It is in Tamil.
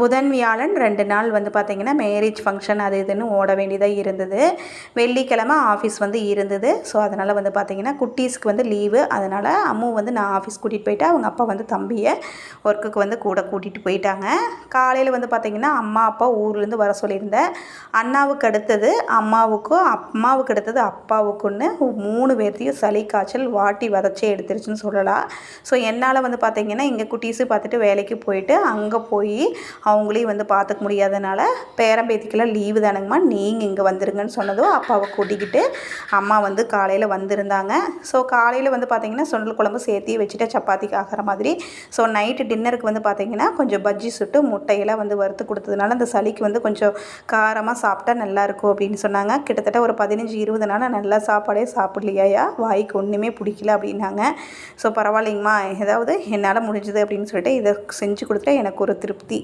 புதன் வியாழன் ரெண்டு நாள் வந்து பார்த்திங்கன்னா மேரேஜ் ஃபங்க்ஷன் அது இதுன்னு ஓட வேண்டியதாக இருந்தது. வெள்ளிக்கிழமை ஆஃபீஸ் வந்து இருந்தது. ஸோ அதனால் வந்து பார்த்திங்கன்னா குட்டீஸ்க்கு வந்து லீவு அதனால் அம்மு வந்து நான் ஆஃபீஸ் கூட்டிகிட்டு போயிட்டு அவங்க அப்பா வந்து தம்பியை ஒர்க்குக்கு வந்து கூட கூட்டிகிட்டு போயிட்டாங்க. காலையில் வந்து பார்த்திங்கன்னா அம்மா அப்பா ஊர்லேருந்து வர சொல்லியிருந்தேன். அண்ணாவுக்கு அடுத்தது அம்மாவுக்கும் அம்மாவுக்கு அடுத்தது அப்பாவுக்குன்னு மூணு பேர்த்தையும் சளி காய்ச்சல் வாட்டி வதச்சே எடுத்துருச்சுன்னு சொல்லலாம். ஸோ என்னால் வந்து பார்த்திங்கன்னா இங்கே குட்டீஸு பார்த்துட்டு வேலைக்கு போயிட்டு அங்கே போய் அவங்களையும் வந்து பார்த்துக்க முடியாதனால பேரம்பேத்திக்கெல்லாம் லீவு தானுங்கம்மா. நீங்கள் இங்கே வந்துருங்கன்னு சொன்னதும் அப்பாவை கூட்டிக்கிட்டு அம்மா வந்து காலையில் வந்திருந்தாங்க. ஸோ காலையில் வந்து பார்த்திங்கன்னா சுண்டல் குழம்பு சேர்த்தி வச்சுட்டு சப்பாத்திக்கு ஆகிற மாதிரி. ஸோ நைட்டு டின்னருக்கு வந்து பார்த்திங்கன்னா கொஞ்சம் பஜ்ஜி சுட்டு முட்டையெல்லாம் வந்து வறுத்து கொடுத்ததுனால அந்த சளிக்கு வந்து கொஞ்சம் காரமாக சாப்பிட்டா நல்லாயிருக்கும் அப்படின்னு சொன்னாங்க. கிட்டத்தட்ட ஒரு பதினஞ்சு இருபது நாள் நல்லா சாப்பாடே சாப்பிட்லையா வாய்க்கு ஒன்றுமே பிடிக்கல அப்படின்னாங்க. ஸோ பரவாயில்லைங்கம்மா. ஏதாவது என்னால் முடிஞ்சது அப்படின்னு சொல்லிட்டு இதை செஞ்சு கொடுத்துட்டா எனக்கு ஒரு திருப்தி.